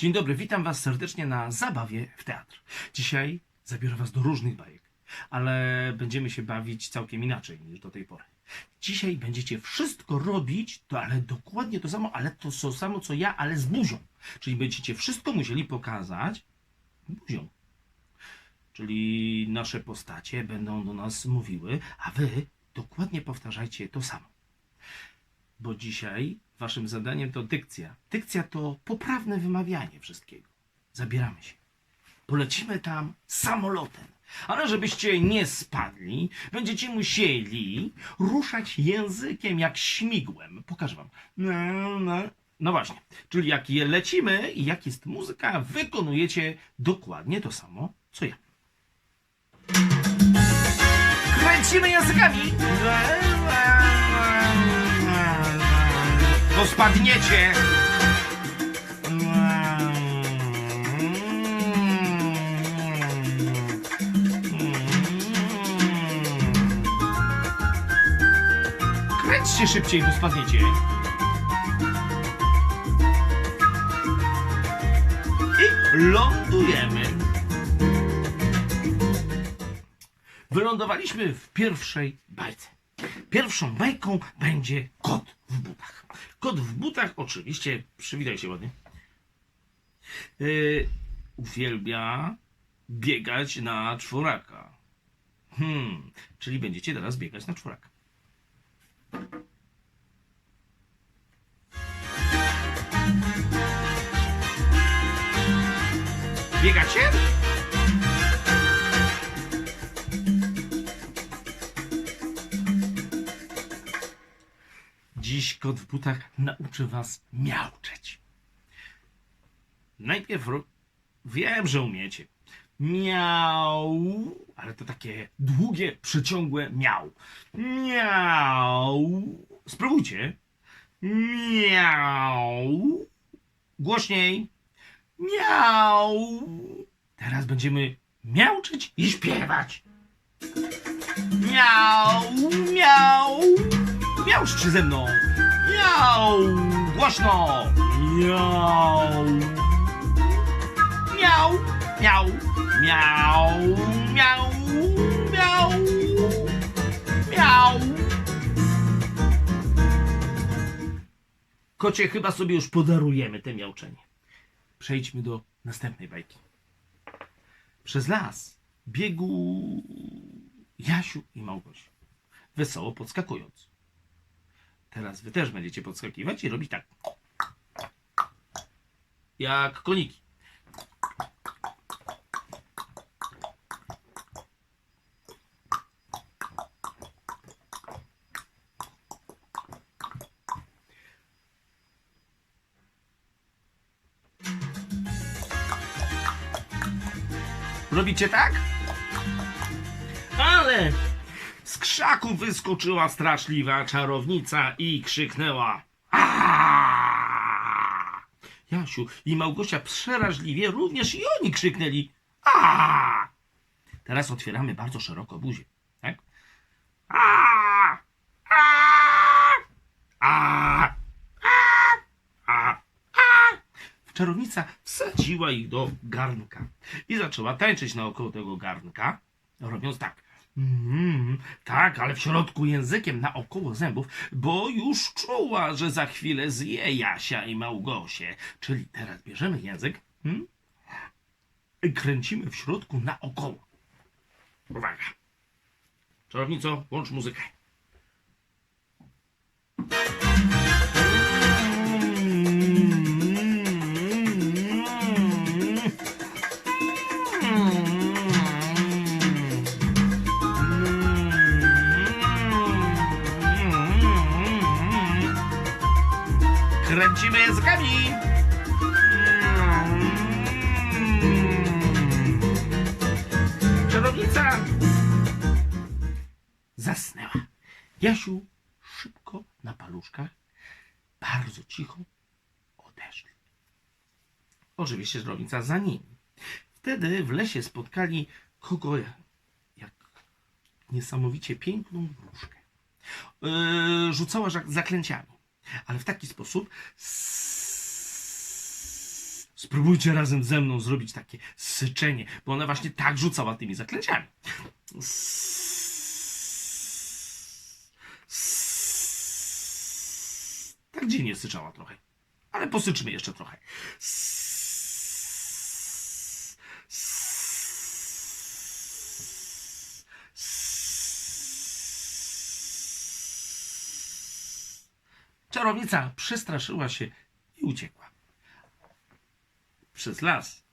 Dzień dobry, witam Was serdecznie na zabawie w teatr. Dzisiaj zabiorę Was do różnych bajek, ale będziemy się bawić całkiem inaczej niż do tej pory. Dzisiaj będziecie wszystko robić, to ale dokładnie to samo, ale to so samo co ja, ale z buzią. Czyli będziecie wszystko musieli pokazać buzią. Czyli nasze postacie będą do nas mówiły, a Wy dokładnie powtarzajcie to samo bo dzisiaj waszym zadaniem to dykcja. Dykcja to poprawne wymawianie wszystkiego. Zabieramy się. Polecimy tam samolotem. Ale żebyście nie spadli, będziecie musieli ruszać językiem jak śmigłem. Pokażę wam. No, no. no właśnie. Czyli jak je lecimy i jak jest muzyka, wykonujecie dokładnie to samo, co ja. Kręcimy językami. To spadniecie. Kręćcie szybciej, bo spadniecie. I lądujemy. Wylądowaliśmy w pierwszej bajce. Pierwszą bajką będzie kot w butach. Kot w butach, oczywiście, przywitaj się ładnie, yy, uwielbia biegać na czworaka. Hmm, czyli będziecie teraz biegać na czworaka. Biegacie? Kot w butach nauczy was miauczeć. Najpierw wiem, że umiecie. Miau, ale to takie długie, przeciągłe miau. Miau. Spróbujcie. Miau. Głośniej. Miau. Teraz będziemy miauczyć i śpiewać. Miau, miau. Miauczcie ze mną! Miau! Głośno! Miau! Miau! Miau! Miau! Miau! Miau! Miau! Kocie, chyba sobie już podarujemy te miauczenie. Przejdźmy do następnej bajki. Przez las biegł Jasiu i Małgosia, wesoło podskakując. Teraz wy też będziecie podskakiwać i robić tak. Jak koniki. Robicie tak? Ale krzaku wyskoczyła straszliwa czarownica i krzyknęła. Aaaa! Jasiu i Małgosia przeraźliwie również i oni krzyknęli. A! Teraz otwieramy bardzo szeroko buzię. Tak? Czarownica wsadziła ich do garnka i zaczęła tańczyć naokoło tego garnka, robiąc tak. Mm, tak, ale w środku językiem naokoło zębów, bo już czuła, że za chwilę zje Jasia i Małgosię. Czyli teraz bierzemy język hmm, i kręcimy w środku naokoło. Uwaga. Czarownico, włącz muzykę. Kręcimy językami. Czarownica zasnęła. Jasiu szybko na paluszkach, bardzo cicho odeszli. Oczywiście czarownica za nimi. Wtedy w lesie spotkali kogo jak niesamowicie piękną wróżkę. Yy, rzucała zaklęciami, ale w taki sposób, Spróbujcie razem ze mną zrobić takie syczenie, bo ona właśnie tak rzucała tymi zaklęciami. Tak dziwnie syczała trochę. Ale posyczmy jeszcze trochę. Czarownica przestraszyła się i uciekła. Przez las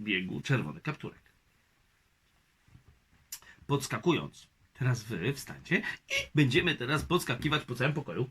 biegł czerwony kapturek. Podskakując, teraz wy wstańcie i będziemy teraz podskakiwać po całym pokoju.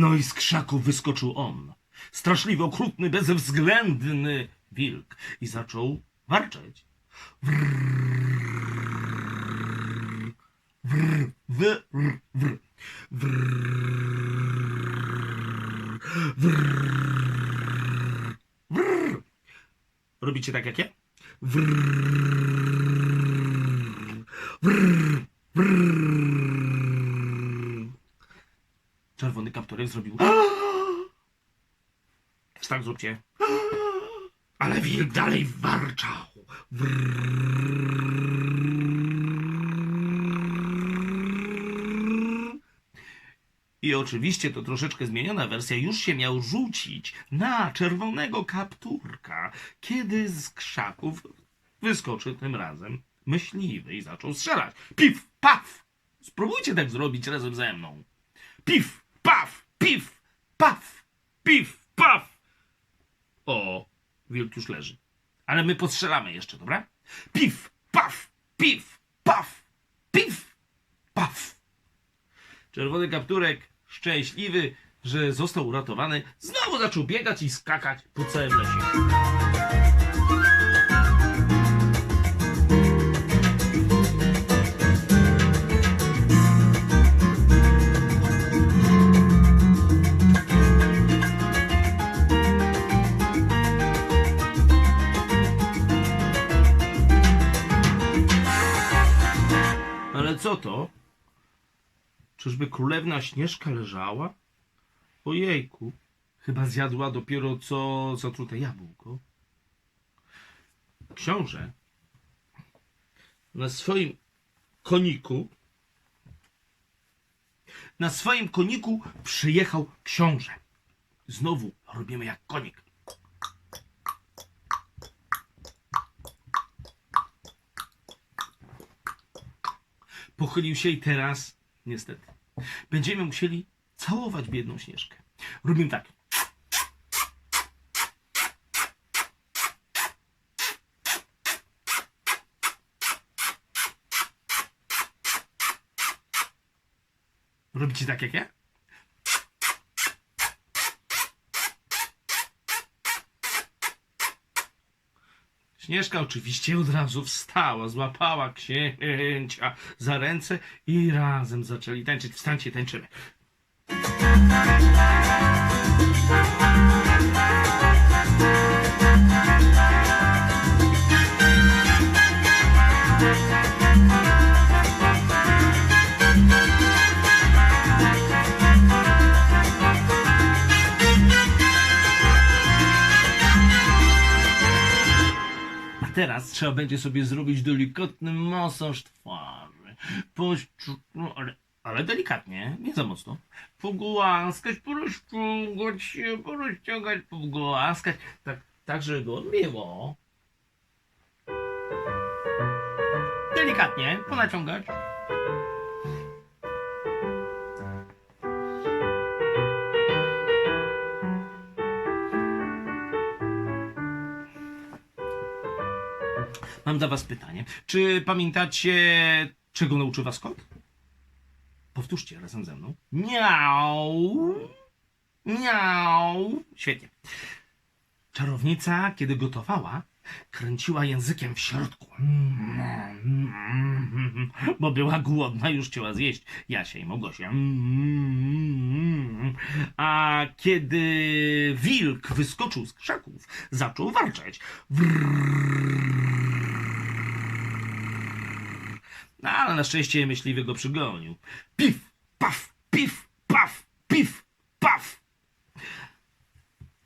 No i z krzaków wyskoczył on. Straszliwy, okrutny, bezwzględny wilk. I zaczął warczeć. Wrr, wrr, wrr, wrr, wrr, wrr, wrr. Robicie tak jak ja? Wrr, wrr. Kapturek zrobił. Tak zróbcie. Ale wilk dalej warczał. I oczywiście to troszeczkę zmieniona wersja już się miał rzucić na czerwonego kapturka, kiedy z krzaków wyskoczy tym razem myśliwy i zaczął strzelać. Pif, paf! Spróbujcie tak zrobić razem ze mną. Pif, pif, paf. O, wilk już leży. Ale my postrzelamy jeszcze, dobra? Pif, paf, pif, paf, pif, paf. Czerwony kapturek, szczęśliwy, że został uratowany, znowu zaczął biegać i skakać po całym lesie. Ale co to? Czyżby królewna Śnieżka leżała? Ojejku, chyba zjadła dopiero co zatrute jabłko. Książę na swoim koniku na swoim koniku przyjechał książę. Znowu robimy jak konik. Pochylił się i teraz, niestety, będziemy musieli całować biedną Śnieżkę. Robimy tak. Robicie tak jak ja? Śnieżka oczywiście od razu wstała, złapała księcia za ręce i razem zaczęli tańczyć. Wstańcie, tańczymy. Teraz trzeba będzie sobie zrobić delikatny masaż twarzy. Poszczu... No, ale, ale delikatnie, nie za mocno. Pogłaskać, porozciągać się, porozciągać, pogłaskać. Tak, tak, żeby było miło. Delikatnie, ponaciągać. Mam dla was pytanie. Czy pamiętacie, czego nauczy was kot? Powtórzcie razem ze mną. Miau. Miau. Świetnie. Czarownica, kiedy gotowała, kręciła językiem w środku. Bo była głodna, już chciała zjeść Jasia i Małgosia. A kiedy wilk wyskoczył z krzaków, zaczął warczeć. No, ale na szczęście myśliwy go przygonił. Pif, paf, pif, paf, pif, paf.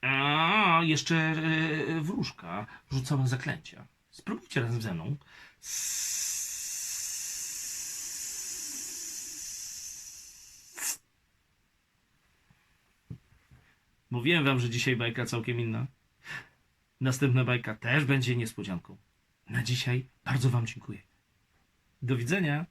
A, jeszcze e, wróżka rzucała zaklęcia. Spróbujcie razem ze mną. Mówiłem wam, że dzisiaj bajka całkiem inna. Następna bajka też będzie niespodzianką. Na dzisiaj bardzo wam dziękuję. Do widzenia.